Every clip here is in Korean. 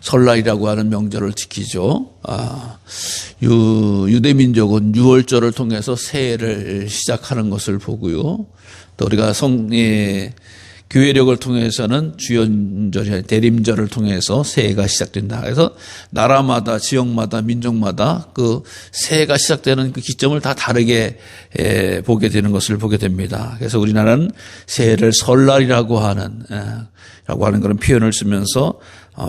설날이라고 하는 명절을 지키죠. 아, 유, 유대민족은 유월절을 통해서 새해를 시작하는 것을 보고요. 또 우리가 성, 예, 교회력을 통해서는 주연절이 대림절을 통해서 새해가 시작된다. 그래서 나라마다 지역마다 민족마다 그 새해가 시작되는 그 기점을 다 다르게 에, 보게 되는 것을 보게 됩니다. 그래서 우리나라는 새해를 설날이라고 하는 에, 라고 하는 그런 표현을 쓰면서 어,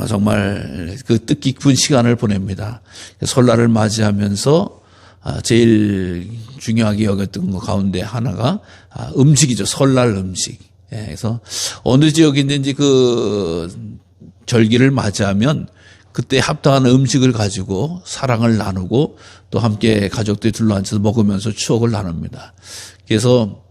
정말 그 뜻깊은 시간을 보냅니다. 설날을 맞이하면서 아, 제일 중요하게 여겼던 것 가운데 하나가 아, 음식이죠. 설날 음식. 예, 그래서 어느 지역이든지 그 절기를 맞이하면 그때 합당한 음식을 가지고 사랑을 나누고 또 함께 가족들이 둘러앉아서 먹으면서 추억을 나눕니다. 그래서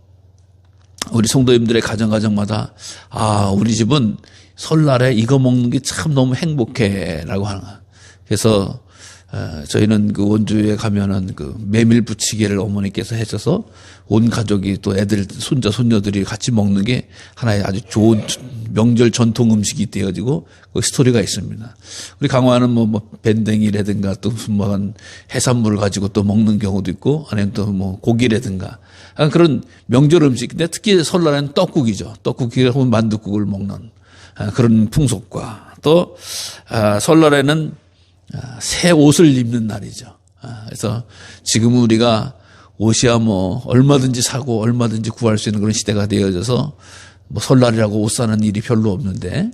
우리 성도님들의 가정 가정마다 아 우리 집은 설날에 이거 먹는 게 참 너무 행복해라고 하는 거야. 그래서 어, 저희는 그 원주에 가면은 그 메밀 부치기를 어머니께서 해줘서 온 가족이 또 애들 손자 손녀들이 같이 먹는 게 하나의 아주 좋은 명절 전통 음식이 되어지고 그 스토리가 있습니다. 우리 강화는 뭐, 뭐 밴댕이라든가 또 무슨 뭐한 해산물을 가지고 또 먹는 경우도 있고 아니면 또 뭐 고기라든가 그런 명절 음식. 근데 특히 설날에는 떡국이죠. 떡국이나 혹은 만두국을 먹는 아, 그런 풍속과 또 아, 설날에는 아, 새 옷을 입는 날이죠. 아, 그래서 지금 우리가 옷이야 뭐 얼마든지 사고 얼마든지 구할 수 있는 그런 시대가 되어져서 뭐 설날이라고 옷 사는 일이 별로 없는데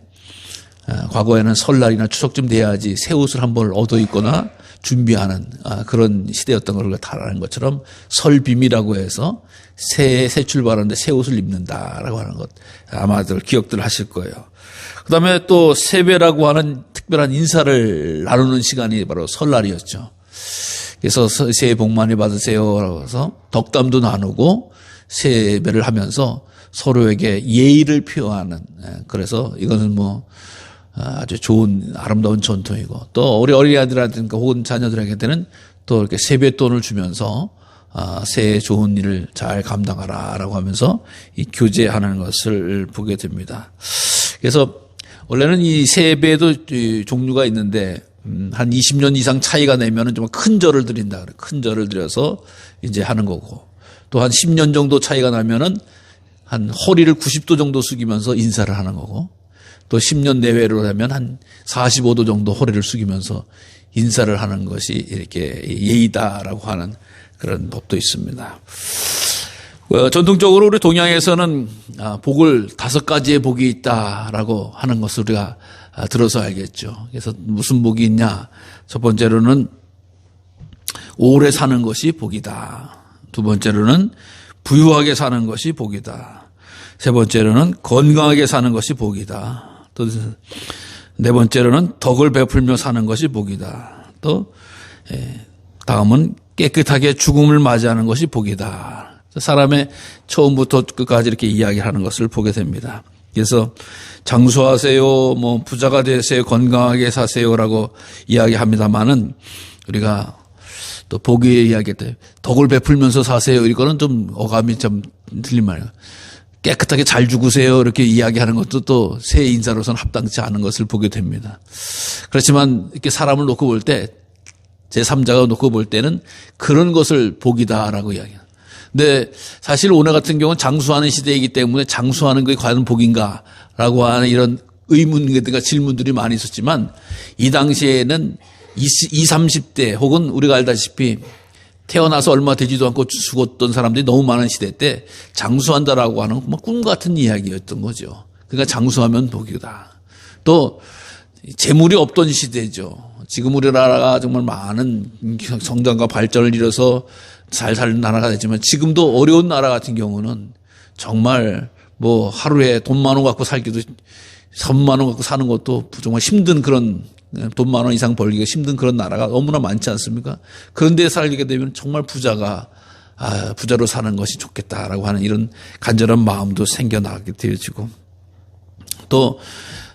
아, 과거에는 설날이나 추석쯤 돼야지 새 옷을 한벌 얻어 입거나 준비하는 그런 시대였던 걸 다라는 것처럼 설빔이라고 해서 새, 새 출발하는데 새 옷을 입는다라고 하는 것 아마들 기억들 하실 거예요. 그 다음에 또 세배라고 하는 특별한 인사를 나누는 시간이 바로 설날이었죠. 그래서 새해 복 많이 받으세요라고 해서 덕담도 나누고 세배를 하면서 서로에게 예의를 표하는 예, 그래서 이것은 뭐 아주 좋은 아름다운 전통이고 또 우리 어린아이들한테는 혹은 자녀들에게는 또 이렇게 세뱃돈을 주면서 아, 새해 좋은 일을 잘 감당하라 라고 하면서 이 교제하는 것을 보게 됩니다. 그래서 원래는 이 세배도 종류가 있는데 음, 한 20년 이상 차이가 내면은 좀 큰 절을 드린다. 큰 절을 드려서 이제 하는 거고. 또 한 10년 정도 차이가 나면은 한 허리를 90도 정도 숙이면서 인사를 하는 거고. 또 10년 내외로 하면 한 45도 정도 허리를 숙이면서 인사를 하는 것이 이렇게 예의다라고 하는 그런 법도 있습니다. 어, 전통적으로 우리 동양에서는 아, 복을 다섯 가지의 복이 있다라고 하는 것을 우리가 아, 들어서 알겠죠. 그래서 무슨 복이 있냐? 첫 번째로는 오래 사는 것이 복이다. 두 번째로는 부유하게 사는 것이 복이다. 세 번째로는 건강하게 사는 것이 복이다. 또 네 번째로는 덕을 베풀며 사는 것이 복이다. 또 예, 다음은 깨끗하게 죽음을 맞이하는 것이 복이다. 사람의 처음부터 끝까지 이렇게 이야기하는 것을 보게 됩니다. 그래서 장수하세요, 뭐 부자가 되세요, 건강하게 사세요라고 이야기합니다만은 우리가 또 보기에 이야기할 때 덕을 베풀면서 사세요. 이거는 좀 어감이 좀 틀린 말이에요. 깨끗하게 잘 죽으세요. 이렇게 이야기하는 것도 또 새 인사로서는 합당치 않은 것을 보게 됩니다. 그렇지만 이렇게 사람을 놓고 볼 때, 제3자가 놓고 볼 때는 그런 것을 복이다라고 이야기해요. 근데 사실 오늘 같은 경우는 장수하는 시대이기 때문에 장수하는 게 과연 복인가라고 하는 이런 의문과 질문들이 많이 있었지만 이 당시에는 20, 30대 혹은 우리가 알다시피 태어나서 얼마 되지도 않고 죽었던 사람들이 너무 많은 시대 때 장수한다라고 하는 꿈 같은 이야기였던 거죠. 그러니까 장수하면 복이다. 또 재물이 없던 시대죠. 지금 우리 나라가 정말 많은 성장과 발전을 이뤄서 잘 사는 나라가 됐지만 지금도 어려운 나라 같은 경우는 정말 뭐 하루에 돈 만 원 갖고 살기도 3만 원 갖고 사는 것도 정말 힘든 그런 돈 만 원 이상 벌기가 힘든 그런 나라가 너무나 많지 않습니까? 그런데 살게 되면 정말 부자가 아, 부자로 사는 것이 좋겠다라고 하는 이런 간절한 마음도 생겨나게 되어지고 또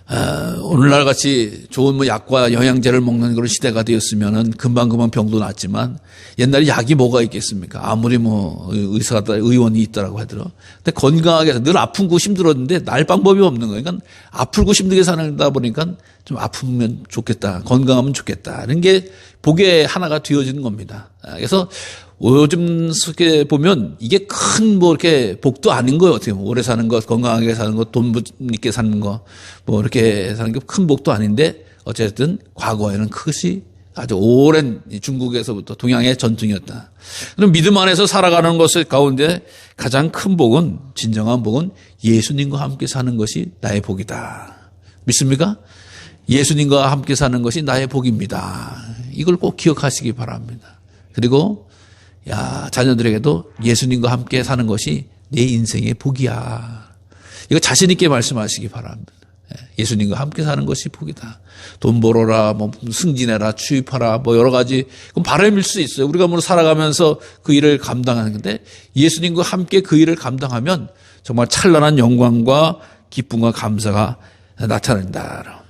어, 오늘날 같이 좋은 뭐 약과 영양제를 먹는 그런 시대가 되었으면은 금방금방 병도 낫지만 옛날에 약이 뭐가 있겠습니까? 아무리 뭐 의사가 의원이 있더라고 하더라도. 근데 건강하게 늘거 힘들었는데 날 방법이 없는 거예요. 그러니까 아프고 힘들게 사는다 보니까 좀 아프면 좋겠다. 건강하면 좋겠다. 이런 게 복의 하나가 되어지는 겁니다. 아, 그래서 요즘 속에 보면 이게 큰 뭐 이렇게 복도 아닌 거예요. 어떻게 보면 오래 사는 것, 건강하게 사는 것, 돈 있게 사는 거, 뭐 이렇게 사는 게 큰 복도 아닌데 어쨌든 과거에는 그것이 아주 오랜 중국에서부터 동양의 전통이었다. 그럼 믿음 안에서 살아가는 것을 가운데 가장 큰 복은 진정한 복은 예수님과 함께 사는 것이 나의 복이다. 믿습니까? 예수님과 함께 사는 것이 나의 복입니다. 이걸 꼭 기억하시기 바랍니다. 그리고 야 자녀들에게도 예수님과 함께 사는 것이 내 인생의 복이야. 이거 자신 있게 말씀하시기 바랍니다. 예, 예수님과 함께 사는 것이 복이다. 돈 벌어라, 뭐 승진해라, 취입하라, 뭐 여러 가지 그럼 바람일 수 있어요. 우리가 뭐 살아가면서 그 일을 감당하는 건데 예수님과 함께 그 일을 감당하면 정말 찬란한 영광과 기쁨과 감사가 나타난다.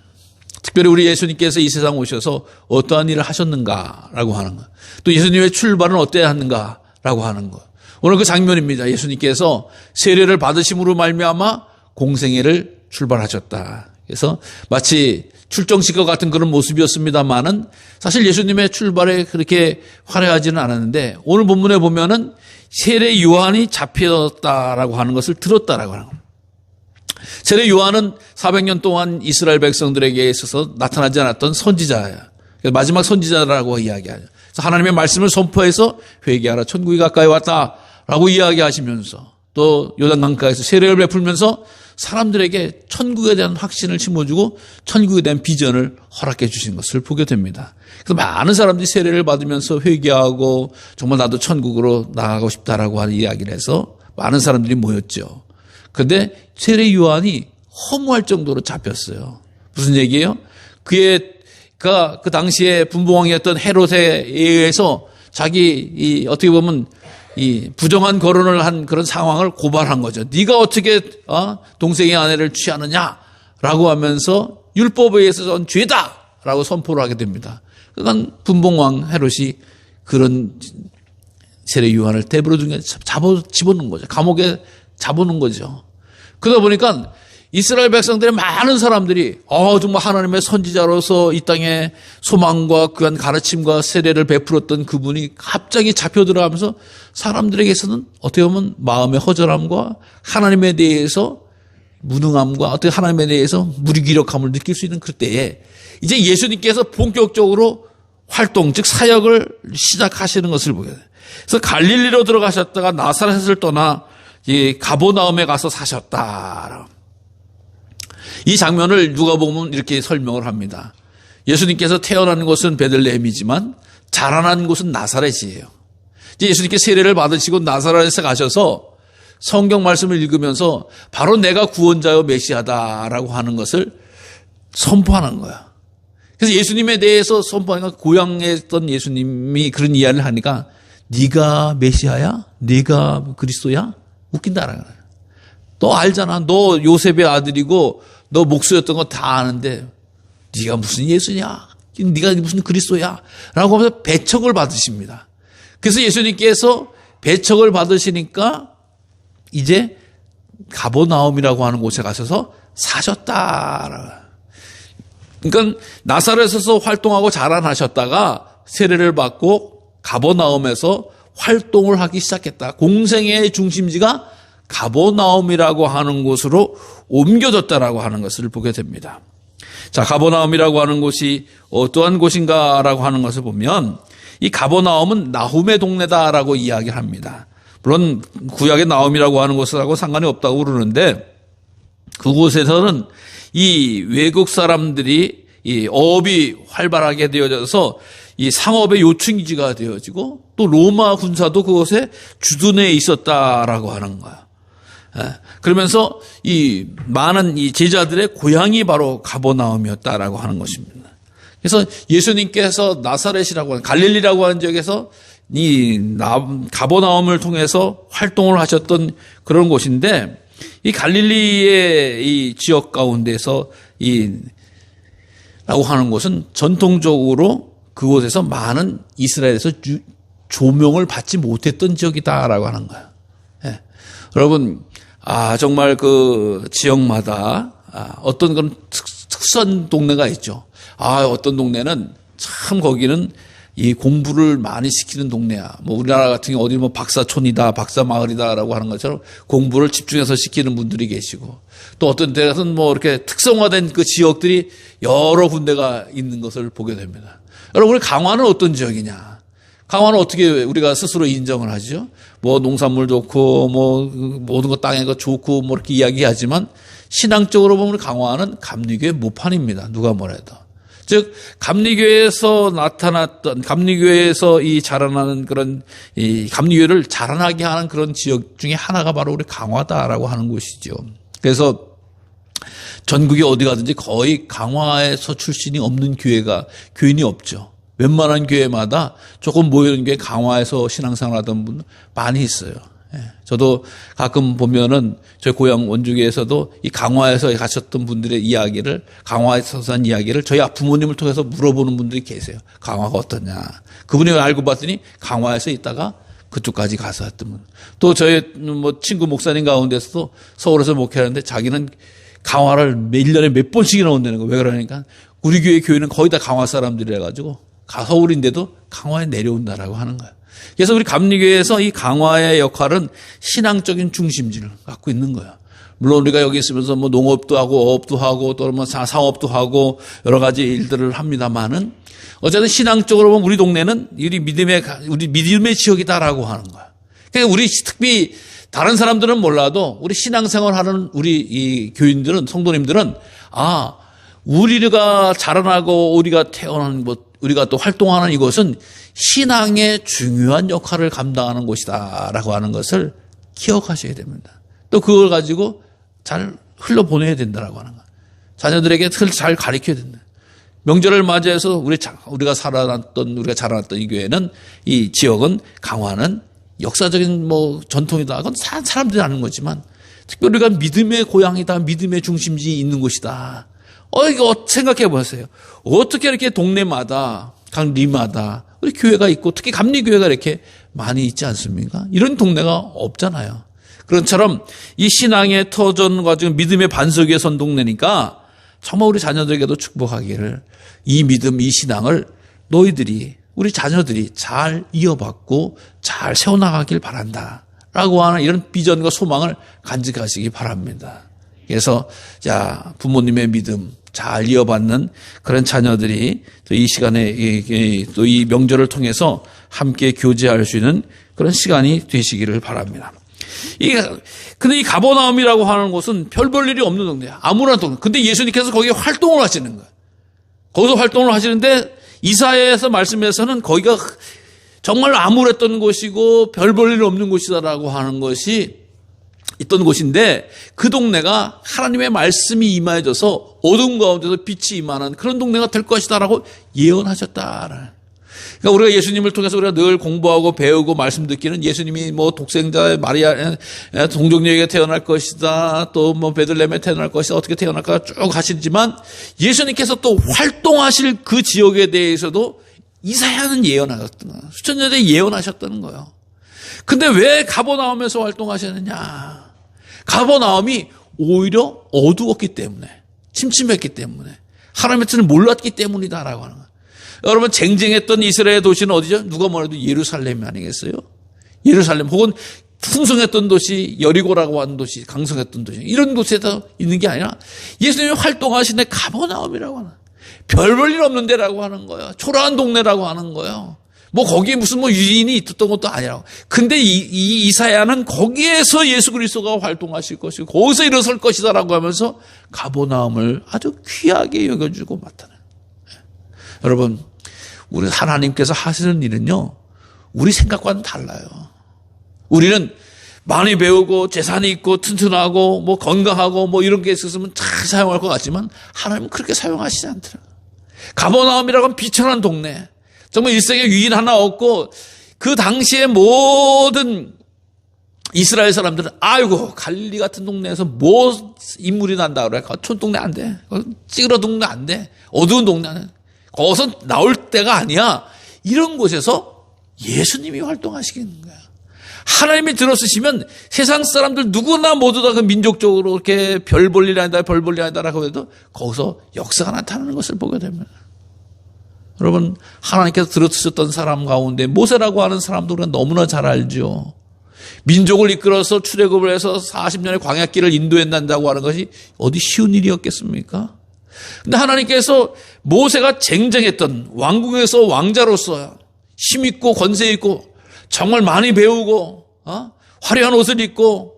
특별히 우리 예수님께서 이 세상 오셔서 어떠한 일을 하셨는가라고 하는 것. 또 예수님의 출발은 어때야 하는가라고 하는 것. 오늘 그 장면입니다. 예수님께서 세례를 받으심으로 말미암아 공생애를 출발하셨다. 그래서 마치 출정식과 같은 그런 모습이었습니다만은 사실 예수님의 출발에 그렇게 화려하지는 않았는데 오늘 본문에 보면은 세례 요한이 잡혔다라고 하는 것을 들었다라고 하는 겁니다. 세례 요한은 400년 동안 이스라엘 백성들에게 있어서 나타나지 않았던 선지자예요. 마지막 선지자라고 이야기하죠. 하나님의 말씀을 선포해서 회개하라 천국이 가까이 왔다라고 이야기하시면서 또 요단강가에서 세례를 베풀면서 사람들에게 천국에 대한 확신을 심어주고 천국에 대한 비전을 허락해 주신 것을 보게 됩니다. 그래서 많은 사람들이 세례를 받으면서 회개하고 정말 나도 천국으로 나가고 싶다라고 하는 이야기를 해서 많은 사람들이 모였죠. 그런데 세례 요한이 허무할 정도로 잡혔어요. 무슨 얘기예요? 그의 그, 그 당시에 분봉왕이었던 헤롯에 의해서 자기 이 어떻게 보면 이 부정한 거론을 한 그런 상황을 고발한 거죠. 네가 어떻게 어? 동생의 아내를 취하느냐라고 하면서 율법에 의해서 죄다라고 선포를 하게 됩니다. 그건 분봉왕 헤롯이 그런 세례 요한을 대부로 중에 잡아 집어넣은 거죠. 감옥에 잡아놓은 거죠. 그러다 보니까 이스라엘 백성들의 많은 사람들이 어 정말 하나님의 선지자로서 이 땅에 소망과 그한 가르침과 세례를 베풀었던 그분이 갑자기 잡혀 들어가면서 사람들에게서는 어떻게 보면 마음의 허전함과 하나님에 대해서 무능함과 어떻게 하나님에 대해서 무기력함을 느낄 수 있는 그때에 이제 예수님께서 본격적으로 활동 즉 사역을 시작하시는 것을 보게 돼요. 그래서 갈릴리로 들어가셨다가 나사렛을 떠나 가보나움에 가서 사셨다. 이 장면을 누가 보면 이렇게 설명을 합니다. 예수님께서 태어난 곳은 베들레헴이지만 자라난 곳은 나사렛이에요. 예수님께 세례를 받으시고 나사렛에 가셔서 성경 말씀을 읽으면서 바로 내가 구원자요 메시아다라고 하는 것을 선포하는 거야. 그래서 예수님에 대해서 선포하니까 고향에 있던 예수님이 그런 이야기를 하니까 네가 메시아야? 네가 그리스도야? 웃긴다라는 거야. 너 알잖아. 너 요셉의 아들이고 너 목수였던 거 다 아는데 네가 무슨 예수냐? 네가 무슨 그리스도야? 라고 하면서 배척을 받으십니다. 그래서 예수님께서 배척을 받으시니까 이제 가보나움이라고 하는 곳에 가셔서 사셨다. 그러니까 나사렛에서 활동하고 자라나셨다가 세례를 받고 가보나움에서 활동을 하기 시작했다. 공생의 중심지가 가보나움이라고 하는 곳으로 옮겨졌다라고 하는 것을 보게 됩니다. 자, 가보나움이라고 하는 곳이 어떠한 곳인가라고 하는 것을 보면 이 가보나움은 나훔의 동네다라고 이야기를 합니다. 물론 구약의 나움이라고 하는 곳하고 상관이 없다고 그러는데 그곳에서는 이 외국 사람들이 이 어업이 활발하게 되어져서 이 상업의 요충지가 되어지고 또 로마 군사도 그곳에 주둔해 있었다라고 하는 거야. 예. 그러면서 이 많은 이 제자들의 고향이 바로 가보나움이었다라고 하는 것입니다. 그래서 예수님께서 나사렛이라고 하는 갈릴리라고 하는 지역에서 이 가보나움을 통해서 활동을 하셨던 그런 곳인데 이 갈릴리의 이 지역 가운데서 이 라고 하는 곳은 전통적으로 그곳에서 많은 이스라엘에서 조명을 받지 못했던 지역이다라고 하는 거예요. 예. 여러분 아, 정말 그 지역마다 아, 어떤 그런 특, 특수한 동네가 있죠. 아, 어떤 동네는 참 거기는 이 공부를 많이 시키는 동네야. 뭐 우리나라 같은 경우 어디 뭐 박사촌이다, 박사마을이다라고 하는 것처럼 공부를 집중해서 시키는 분들이 계시고 또 어떤 데는 뭐 이렇게 특성화된 그 지역들이 여러 군데가 있는 것을 보게 됩니다. 여러분, 우리 강화는 어떤 지역이냐? 강화는 어떻게 우리가 스스로 인정을 하죠? 뭐 농산물 좋고 뭐 모든 것 땅에 거 좋고 뭐 이렇게 이야기하지만 신앙적으로 보면 강화는 감리교의 모판입니다. 누가 뭐래도. 즉 감리교회에서 나타났던 감리교회에서 이 자라나는 그런 이 감리교회를 자라나게 하는 그런 지역 중에 하나가 바로 우리 강화다라고 하는 곳이죠. 그래서 전국에 어디 가든지 거의 강화에서 출신이 없는 교회가 교인이 없죠. 웬만한 교회마다 조금 모이는 교회 강화에서 신앙생활 하던 분 많이 있어요. 예. 저도 가끔 보면은 저희 고향 원주교에서도 이 강화에서 가셨던 분들의 이야기를 강화에서 한 이야기를 저희 부모님을 통해서 물어보는 분들이 계세요. 강화가 어떠냐. 그분이 알고 봤더니 강화에서 있다가 그쪽까지 가서 했던 분. 또 저희 뭐 친구 목사님 가운데서도 서울에서 목회하는데 자기는 강화를 1년에 몇 번씩이나 온다는 거. 왜 그러니까 우리 교회 교회는 거의 다 강화 사람들이라 가지고 서울인데도 강화에 내려온다라고 하는 거예요. 그래서 우리 감리교회에서 이 강화의 역할은 신앙적인 중심지를 갖고 있는 거예요. 물론 우리가 여기 있으면서 뭐 농업도 하고 어업도 하고 또뭐 사업도 하고 여러 가지 일들을 합니다만은 어쨌든 신앙적으로 보면 우리 동네는 우리 믿음의 우리 믿음의 지역이다라고 하는 거야. 그러니까 우리 특히 다른 사람들은 몰라도 우리 신앙생활 하는 우리 이 교인들은 성도님들은 아 우리가 자라나고 우리가 태어난 뭐 우리가 또 활동하는 이곳은 신앙의 중요한 역할을 감당하는 곳이다라고 하는 것을 기억하셔야 됩니다. 또 그걸 가지고 잘 흘러 보내야 된다라고 하는 거예요. 자녀들에게 잘 가르쳐야 된다. 명절을 맞이해서 우리 우리가 살아났던 우리가 자라났던 이 교회는 이 지역은 강화는 역사적인 뭐 전통이다. 그건 사람들이 아는 거지만 특별히 우리가 믿음의 고향이다. 믿음의 중심지에 있는 곳이다. 어 이거 생각해 보세요. 어떻게 이렇게 동네마다 각 리마다 우리 교회가 있고 특히 감리교회가 이렇게 많이 있지 않습니까? 이런 동네가 없잖아요. 그런 처럼 이 신앙의 터전과 지금 믿음의 반석 위에 선 동네니까 정말 우리 자녀들에게도 축복하기를 이 믿음, 이 신앙을 너희들이 우리 자녀들이 잘 이어받고 잘 세워나가길 바란다. 라고 하는 이런 비전과 소망을 간직하시기 바랍니다. 그래서, 자, 부모님의 믿음 잘 이어받는 그런 자녀들이 또 이 시간에 또 이 명절을 통해서 함께 교제할 수 있는 그런 시간이 되시기를 바랍니다. 이게 근데 이 가버나움이라고 하는 곳은 별 볼 일이 없는 동네야. 아무런 동네. 근데 예수님께서 거기에 활동을 하시는 거야. 거기서 활동을 하시는데 이사야에서 말씀에서는 거기가 정말 암울했던 곳이고 별 볼 일 없는 곳이다라고 하는 것이 있던 곳인데 그 동네가 하나님의 말씀이 임하여져서 어둠 가운데서 빛이 임하는 그런 동네가 될 것이다라고 예언하셨다. 그러니까 우리가 예수님을 통해서 우리가 늘 공부하고 배우고 말씀 듣기는 예수님이 뭐 독생자 마리아 동정녀에게 태어날 것이다. 또 뭐 베들레헴에 태어날 것이다. 어떻게 태어날까 쭉 하시지만 예수님께서 또 활동하실 그 지역에 대해서도 이사야는 예언하셨던. 수천 년에 예언하셨다는 거예요. 근데 왜 가보나움에서 활동하셨느냐? 가보나움이 오히려 어두웠기 때문에 침침했기 때문에 하나님의 뜻을 몰랐기 때문이다라고 하는 거예요. 여러분 쟁쟁했던 이스라엘 도시는 어디죠? 누가 뭐래도 예루살렘이 아니겠어요? 예루살렘 혹은 풍성했던 도시 여리고라고 하는 도시 강성했던 도시 이런 곳에서 있는 게 아니라 예수님이 활동하신 데 가버나움이라고 하는 별볼일 없는 데라고 하는 거예요. 초라한 동네라고 하는 거예요. 뭐 거기에 무슨 뭐 유인이 있었던 것도 아니라고. 근데 이, 이 이사야는 거기에서 예수 그리스도가 활동하실 것이고 거기서 일어설 것이다라고 하면서 가보나움을 아주 귀하게 여겨주고 나타나요. 여러분 우리 하나님께서 하시는 일은요, 우리 생각과는 달라요. 우리는 많이 배우고 재산이 있고 튼튼하고 뭐 건강하고 뭐 이런 게 있었으면 잘 사용할 것 같지만 하나님은 그렇게 사용하시지 않더라고요. 가버나움이라고 하면 비천한 동네. 정말 일생에 유인 하나 없고 그 당시에 모든 이스라엘 사람들은 아이고 갈리 같은 동네에서 뭐 인물이 난다 그래. 촌 동네 안 돼. 찌그러 동네 안 돼. 어두운 동네는. 거기서 나올 때가 아니야. 이런 곳에서 예수님이 활동하시는 거야. 하나님이 들어쓰시면 세상 사람들 누구나 모두 다 그 민족적으로 이렇게 별 볼 일 아니다, 별 볼 일 아니다라고 해도 거기서 역사가 나타나는 것을 보게 됩니다. 여러분, 하나님께서 들어쓰셨던 사람 가운데 모세라고 하는 우리가 너무나 잘 알죠. 민족을 이끌어서 출애굽을 해서 40년의 광야길을 인도했난다고 하는 것이 어디 쉬운 일이었겠습니까? 근데 하나님께서 모세가 쟁쟁했던 왕궁에서 왕자로서 힘있고 권세 있고 정말 많이 배우고 어? 화려한 옷을 입고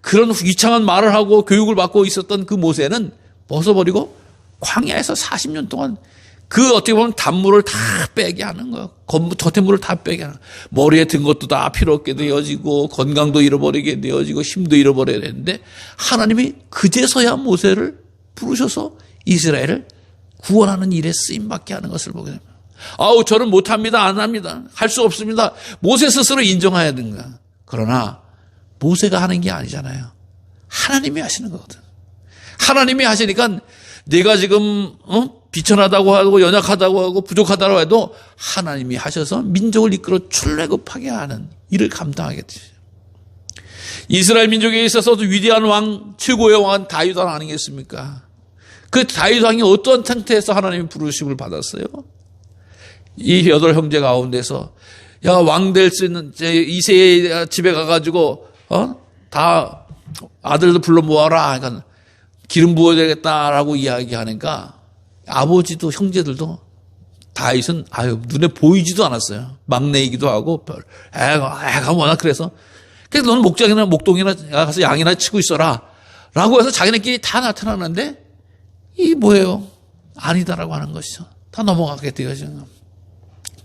그런 위창한 말을 하고 교육을 받고 있었던 그 모세는 벗어버리고 광야에서 40년 동안 그 어떻게 보면 단물을 다 빼게 하는 거야. 건물 겉에물을 다 빼게 하는 거야. 머리에 든 것도 다 필요 없게 되어지고 건강도 잃어버리게 되어지고 힘도 잃어버려야 되는데 하나님이 그제서야 모세를 부르셔서 이스라엘을 구원하는 일에 쓰임 받게 하는 것을 보게 됩니다. 아우 저는 못합니다. 안 합니다. 할 수 없습니다. 모세 스스로 인정해야 거야. 그러나 모세가 하는 게 아니잖아요. 하나님이 하시는 거거든. 하나님이 하시니까 내가 지금 어? 비천하다고 하고 연약하다고 하고 부족하다고 해도 하나님이 하셔서 민족을 이끌어 출애굽하게 하는 일을 감당하겠지. 이스라엘 민족에 있어서도 위대한 왕, 최고의 왕 아니겠습니까? 그 다윗 왕이 어떤 상태에서 하나님의 부르심을 받았어요? 이 여덟 형제 가운데서 야 왕 될 수 있는 이세의 집에 가가지고 어 다 아들도 불러 모아라. 그러니까 기름 부어야 되겠다라고 이야기하니까 아버지도 형제들도 다윗은 아유 눈에 보이지도 않았어요. 막내이기도 하고 별 애가 애가 워낙 그래서 그래서 너는 목장이나 목동이나 가서 양이나 치고 있어라 라고 해서 자기네끼리 다 나타나는데 이 뭐예요? 아니다라고 하는 것이죠. 다 넘어가게 되어지는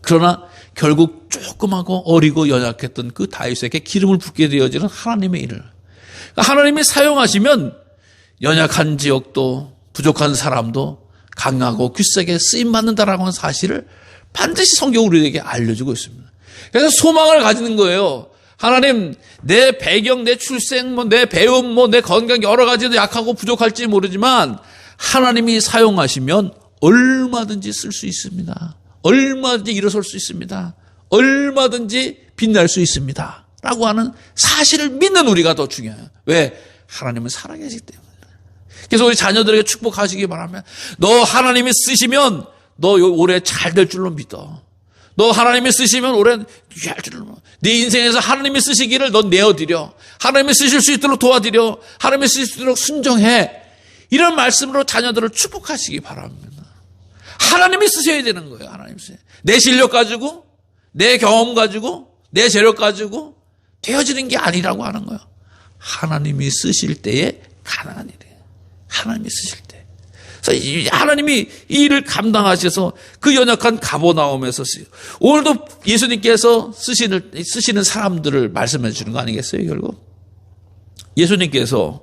그러나 결국 조금하고 어리고 연약했던 그 다윗에게 기름을 붓게 되어지는 하나님의 일을 그러니까 하나님이 사용하시면 연약한 지역도 부족한 사람도 강하고 귀세게 쓰임 받는다라고 하는 사실을 반드시 성경으로 우리에게 알려주고 있습니다. 그래서 소망을 가지는 거예요. 하나님, 내 배경, 내 출생, 뭐, 내 배움, 뭐, 내 건강 여러 가지도 약하고 부족할지 모르지만 하나님이 사용하시면 얼마든지 쓸 수 있습니다. 얼마든지 일어설 수 있습니다. 얼마든지 빛날 수 있습니다. 라고 하는 사실을 믿는 우리가 더 중요해요. 왜? 하나님은 살아계시기 때문에. 그래서 우리 자녀들에게 축복하시기 바라면 너 하나님이 쓰시면 너 올해 잘 될 줄로 믿어. 너 하나님이 쓰시면 올해 잘 줄로 믿어. 네 인생에서 하나님이 쓰시기를 넌 내어드려. 하나님이 쓰실 수 있도록 도와드려. 하나님이 쓰실 수 있도록 순종해. 이런 말씀으로 자녀들을 축복하시기 바랍니다. 하나님이 쓰셔야 되는 거예요. 하나님 쓰. 내 실력 가지고, 내 경험 가지고, 내 재력 가지고 되어지는 게 아니라고 하는 거예요. 하나님이 쓰실 때에 가능한 일이에요. 하나님이 쓰실 때. 그래서 하나님이 이 일을 감당하셔서 그 연약한 가보나움에서 쓰요. 오늘도 예수님께서 쓰시는, 쓰시는 사람들을 말씀해 주는 거 아니겠어요, 결국? 예수님께서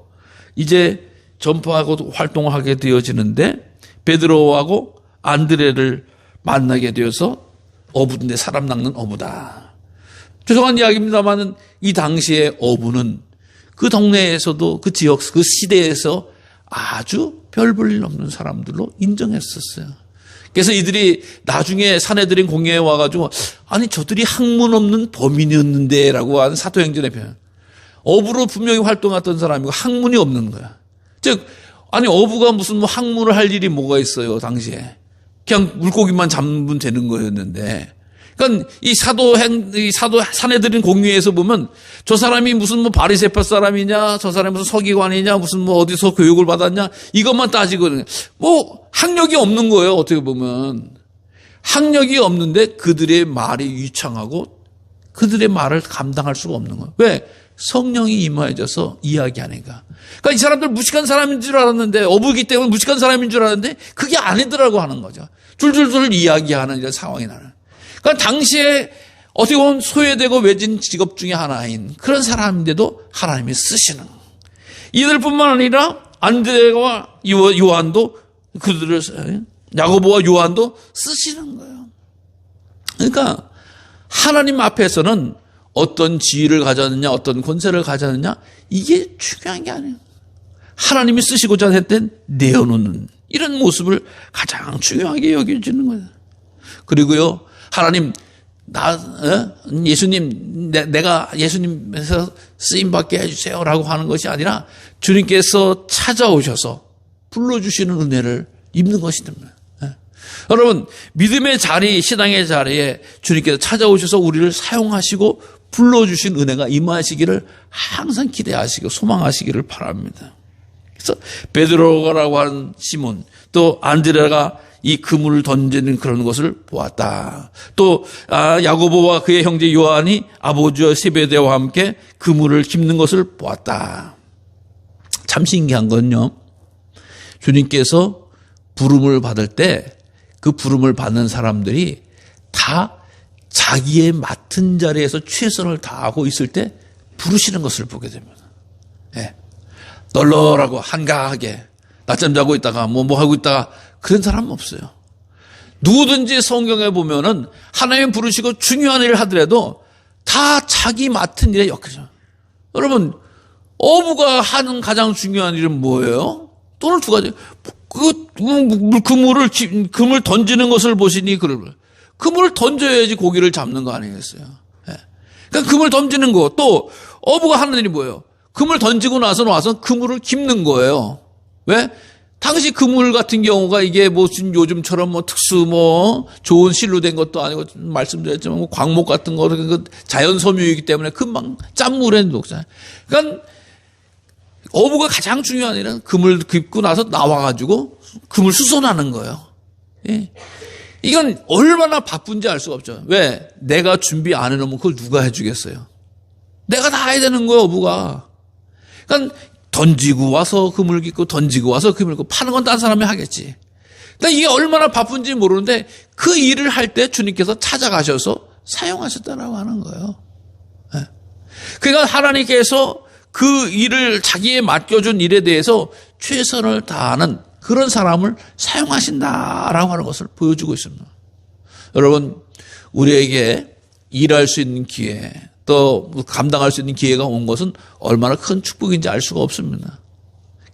이제 전파하고 활동을 하게 되어지는데 베드로하고 안드레를 만나게 되어서 어부인데 사람 낚는 어부다. 죄송한 이야기입니다만은 이 당시에 어부는 그 동네에서도 그 지역 그 시대에서 아주 별 볼일 없는 사람들로 인정했었어요. 그래서 이들이 나중에 사내들인 공예에 와가지고 아니 저들이 학문 없는 범인이었는데라고 하는 사도행전의 표현. 어부로 분명히 활동했던 사람이고 학문이 없는 거야. 즉 아니 어부가 무슨 뭐 학문을 할 일이 뭐가 있어요 당시에. 그냥 물고기만 잡으면 되는 거였는데. 그러니까 이 사도행, 이 사도 사내들인 공유에서 보면 저 사람이 무슨 뭐 바리세파 사람이냐, 저 사람이 무슨 서기관이냐, 무슨 뭐 어디서 교육을 받았냐, 이것만 따지거든요. 뭐 학력이 없는 거예요, 어떻게 보면. 학력이 없는데 그들의 말이 유창하고 그들의 말을 감당할 수가 없는 거예요. 왜? 성령이 임하여져서 이야기하니까. 그러니까 이 사람들 무식한 사람인 줄 알았는데, 어부기 때문에 무식한 사람인 줄 알았는데, 그게 아니더라고 하는 거죠. 줄줄줄 이야기하는 이런 상황이 나는. 그러니까 당시에 어떻게 보면 소외되고 외진 직업 중에 하나인 그런 사람인데도 하나님이 쓰시는. 이들뿐만 아니라 안드레와 요한도 그들을 야고보와 요한도 쓰시는 거예요. 그러니까 하나님 앞에서는 어떤 지위를 가졌느냐, 어떤 권세를 가졌느냐, 이게 중요한 게 아니에요. 하나님이 쓰시고자 했던 내어놓는 이런 모습을 가장 중요하게 여겨지는 거예요. 그리고요, 하나님 나 어? 예수님 내, 가 예수님에서 쓰임 받게 해주세요 라고 하는 것이 아니라 주님께서 찾아오셔서 불러주시는 은혜를 입는 것입니다. 예. 여러분 믿음의 자리 신앙의 자리에 주님께서 찾아오셔서 우리를 사용하시고 불러주신 은혜가 임하시기를 항상 기대하시고 소망하시기를 바랍니다. 그래서 베드로라고 하는 시몬 또 안드레가 이 그물을 던지는 그런 것을 보았다. 또 아, 야고보와 그의 형제 요한이 아버지와 세베대와 함께 그물을 깁는 것을 보았다. 참 신기한 건요. 주님께서 부름을 받을 때 그 부름을 받는 사람들이 다 자기의 맡은 자리에서 최선을 다하고 있을 때 부르시는 것을 보게 됩니다. 예. 널널하고 한가하게 낮잠 자고 있다가 뭐뭐 하고 있다가 그런 사람 없어요. 누구든지 성경에 보면은 하나님 부르시고 중요한 일을 하더라도 다 자기 맡은 일에 역해져. 여러분 어부가 하는 가장 중요한 일은 뭐예요? 또는 두 가지. 그 그물을 그물 던지는 것을 보시니 그를 그물을 던져야지 고기를 잡는 거 아니겠어요? 예. 그러니까 그물 던지는 거 또 어부가 하는 일이 뭐예요? 그물 던지고 나서 와서 그물을 깁는 거예요. 왜? 당시 그물 같은 경우가 이게 무슨 요즘처럼 뭐 특수 뭐 좋은 실로 된 것도 아니고 말씀드렸지만 뭐 광목 같은 거그 자연 섬유이기 때문에 금방 짠물에 녹잖아요. 그러니까 어부가 가장 중요한 일은 그물 깁고 나서 나와가지고 그물 수선하는 거예요. 예. 이건 얼마나 바쁜지 알 수가 없죠. 왜? 내가 준비 안 해놓으면 그걸 누가 해주겠어요? 내가 다 해야 되는 거예요, 어부가. 그러니까 던지고 와서 그물 깃고 던지고 와서 그물 깃고 파는 건 딴 사람이 하겠지. 근데 이게 얼마나 바쁜지 모르는데 그 일을 할 때 주님께서 찾아가셔서 사용하셨다라고 하는 거예요. 네. 그러니까 하나님께서 그 일을 자기에 맡겨준 일에 대해서 최선을 다하는 그런 사람을 사용하신다라고 하는 것을 보여주고 있습니다. 여러분, 우리에게 일할 수 있는 기회, 또 감당할 수 있는 기회가 온 것은 얼마나 큰 축복인지 알 수가 없습니다.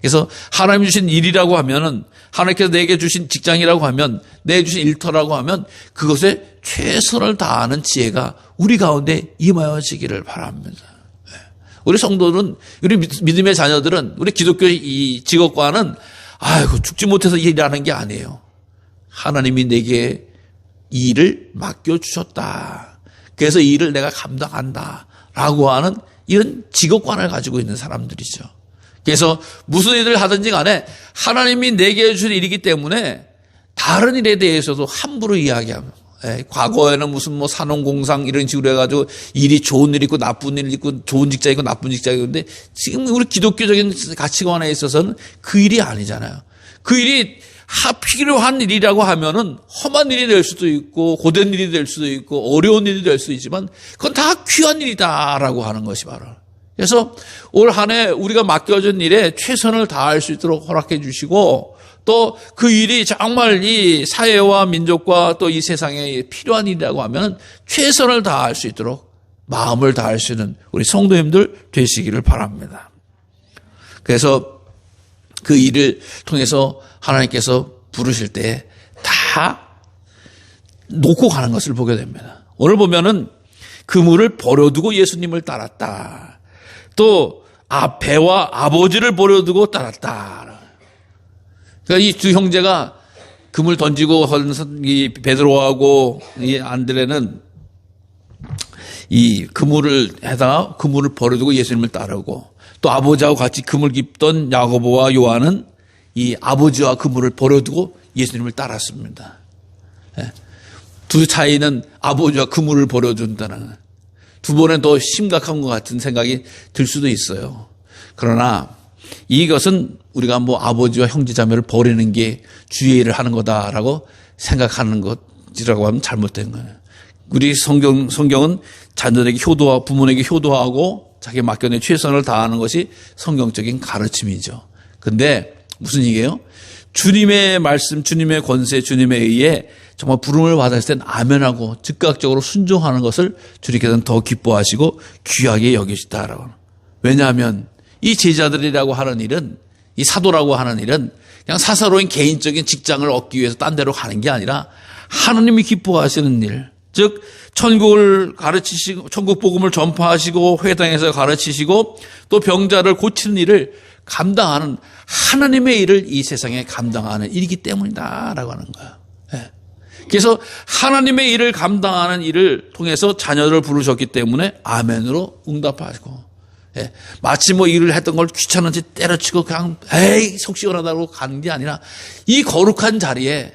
그래서 하나님 주신 일이라고 하면은 하나님께서 내게 주신 직장이라고 하면 내게 주신 일터라고 하면 그것에 최선을 다하는 지혜가 우리 가운데 임하여지기를 바랍니다. 네. 우리 성도는 우리 믿음의 자녀들은 우리 기독교 이 직업과는 아이고 죽지 못해서 일하는 게 아니에요. 하나님이 내게 이 일을 맡겨 주셨다. 그래서 이 일을 내가 감당한다. 라고 하는 이런 직업관을 가지고 있는 사람들이죠. 그래서 무슨 일을 하든지 간에 하나님이 내게 주신 일이기 때문에 다른 일에 대해서도 함부로 이야기하면 예, 과거에는 무슨 뭐 산업공상 이런 식으로 해가지고 일이 좋은 일 있고 나쁜 일 있고 좋은 직장 있고 나쁜 직장이 있는데 지금 우리 기독교적인 가치관에 있어서는 그 일이 아니잖아요. 그 일이 하 필요한 일이라고 하면은 험한 일이 될 수도 있고 고된 일이 될 수도 있고 어려운 일이 될수 있지만 그건 다 귀한 일이다라고 하는 것이 바로. 그래서 올 한 해 우리가 맡겨진 일에 최선을 다할 수 있도록 허락해 주시고 또 그 일이 정말 이 사회와 민족과 또 이 세상에 필요한 일이라고 하면 최선을 다할 수 있도록 마음을 다할 수 있는 우리 성도님들 되시기를 바랍니다. 그래서 그 일을 통해서 하나님께서 부르실 때 다 놓고 가는 것을 보게 됩니다. 오늘 보면은 그물을 버려두고 예수님을 따랐다. 또 아, 배와 아버지를 버려두고 따랐다. 그러니까 이 두 형제가 그물 던지고 이 베드로하고 이 안드레는 이 그물을 해다가 그물을 버려두고 예수님을 따르고 또 아버지하고 같이 그물 깊던 야고보와 요한은 이 아버지와 그물을 버려두고 예수님을 따랐습니다. 예. 두 차이는 아버지와 그물을 버려준다는 두 번은 더 심각한 것 같은 생각이 들 수도 있어요. 그러나 이것은 우리가 뭐 아버지와 형제 자매를 버리는 게 주의를 하는 거다라고 생각하는 것이라고 하면 잘못된 거예요. 우리 성경 성경은 자녀에게 효도와 부모에게 효도하고 자기 맡겨낸 최선을 다하는 것이 성경적인 가르침이죠. 근데 무슨 얘기예요? 주님의 말씀, 주님의 권세, 주님에 의해 정말 부름을 받았을 땐 아멘하고 즉각적으로 순종하는 것을 주님께서는 더 기뻐하시고 귀하게 여기시다라고. 왜냐하면 이 제자들이라고 하는 일은 이 사도라고 하는 일은 그냥 사사로인 개인적인 직장을 얻기 위해서 딴 데로 가는 게 아니라 하나님이 기뻐하시는 일, 즉 천국을 가르치시고 천국 복음을 전파하시고 회당에서 가르치시고 또 병자를 고치는 일을 감당하는 하나님의 일을 이 세상에 감당하는 일이기 때문이다라고 하는 거예요. 예. 그래서 하나님의 일을 감당하는 일을 통해서 자녀를 부르셨기 때문에 아멘으로 응답하시고 예, 마치 뭐 일을 했던 걸 귀찮은지 때려치고 그냥 에이 속 시원하다고 가는 게 아니라 이 거룩한 자리에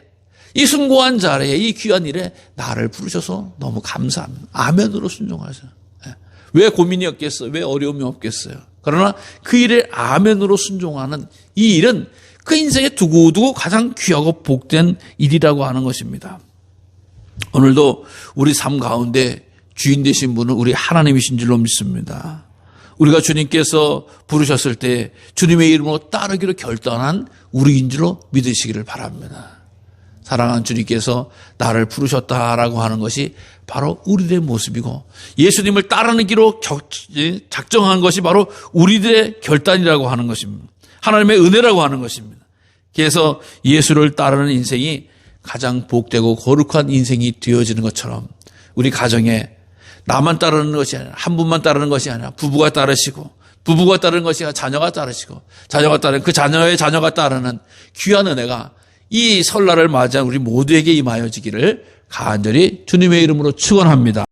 이 숭고한 자리에 이 귀한 일에 나를 부르셔서 너무 감사합니다. 아멘으로 순종하세요. 예. 왜 고민이 없겠어요? 왜 어려움이 없겠어요? 그러나 그 일에 아멘으로 순종하는 이 일은 그 인생에 두고두고 가장 귀하고 복된 일이라고 하는 것입니다. 오늘도 우리 삶 가운데 주인 되신 분은 우리 하나님이신 줄로 믿습니다. 우리가 주님께서 부르셨을 때 주님의 이름으로 따르기로 결단한 우리인 줄로 믿으시기를 바랍니다. 사랑하는 주님께서 나를 부르셨다라고 하는 것이 바로 우리들의 모습이고 예수님을 따르기로 작정한 것이 바로 우리들의 결단이라고 하는 것입니다. 하나님의 은혜라고 하는 것입니다. 그래서 예수를 따르는 인생이 가장 복되고 거룩한 인생이 되어지는 것처럼 우리 가정에 나만 따르는 것이 아니라 한 분만 따르는 것이 아니라 부부가 따르시고 부부가 따르는 것이 아니라 자녀가 따르시고 자녀가 따르는 그 자녀의 자녀가 따르는 귀한 은혜가 이 설날을 맞이한 우리 모두에게 임하여지기를 간절히 주님의 이름으로 축원합니다.